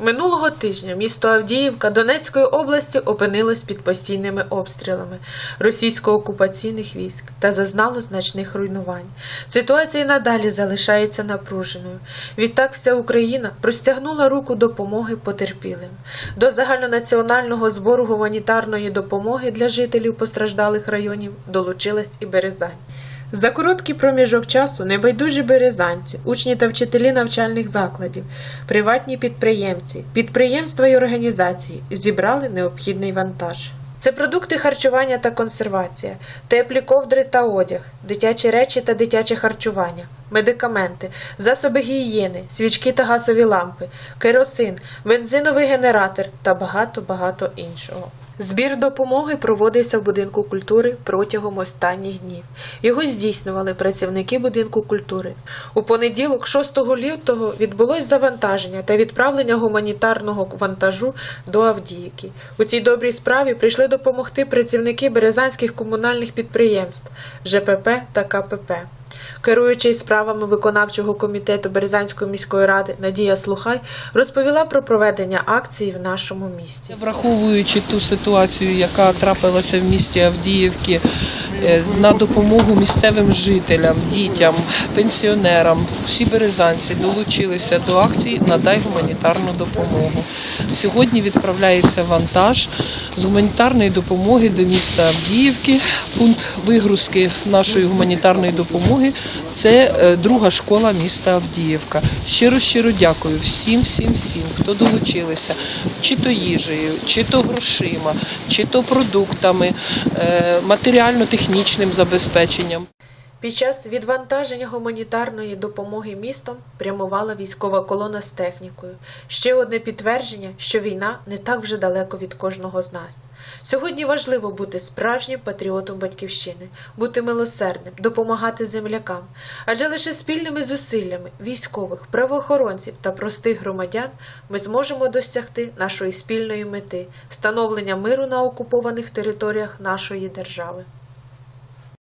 Минулого тижня місто Авдіївка Донецької області опинилось під постійними обстрілами російсько-окупаційних військ та зазнало значних руйнувань. Ситуація надалі залишається напруженою. Відтак вся Україна простягнула руку допомоги потерпілим. До загальнонаціонального збору гуманітарної допомоги для жителів постраждалих районів долучилась і Березань. За короткий проміжок часу небайдужі березанці, учні та вчителі навчальних закладів, приватні підприємці, підприємства і організації зібрали необхідний вантаж. Це продукти харчування та консервація, теплі ковдри та одяг, дитячі речі та дитяче харчування, медикаменти, засоби гігієни, свічки та газові лампи, керосин, бензиновий генератор та багато-багато іншого. Збір допомоги проводився в будинку культури протягом останніх днів. Його здійснювали працівники будинку культури. У понеділок, 6 лютого, відбулось завантаження та відправлення гуманітарного вантажу до Авдіївки. У цій добрій справі прийшли допомогти працівники березанських комунальних підприємств ЖПП та КПП. Керуючий справами виконавчого комітету Березанської міської ради Надія Слухай розповіла про проведення акції в нашому місті. Враховуючи ту ситуацію, яка трапилася в місті Авдіївки, на допомогу місцевим жителям, дітям, пенсіонерам, всі березанці долучилися до акції Надай гуманітарну допомогу. Сьогодні відправляється вантаж з гуманітарної допомоги до міста Авдіївки. Пункт вигрузки нашої гуманітарної допомоги це е, друга школа міста Авдіївка. Щиро щиро дякую всім, всім, всім, хто долучилися, чи то їжею, чи то грошима, чи то продуктами, е, матеріально-технічним забезпеченням. Під час відвантаження гуманітарної допомоги містом прямувала військова колона з технікою. Ще одне підтвердження, що війна не так вже далеко від кожного з нас. Сьогодні важливо бути справжнім патріотом батьківщини, бути милосердним, допомагати землякам. Адже лише спільними зусиллями військових, правоохоронців та простих громадян ми зможемо досягти нашої спільної мети встановлення миру на окупованих територіях нашої держави.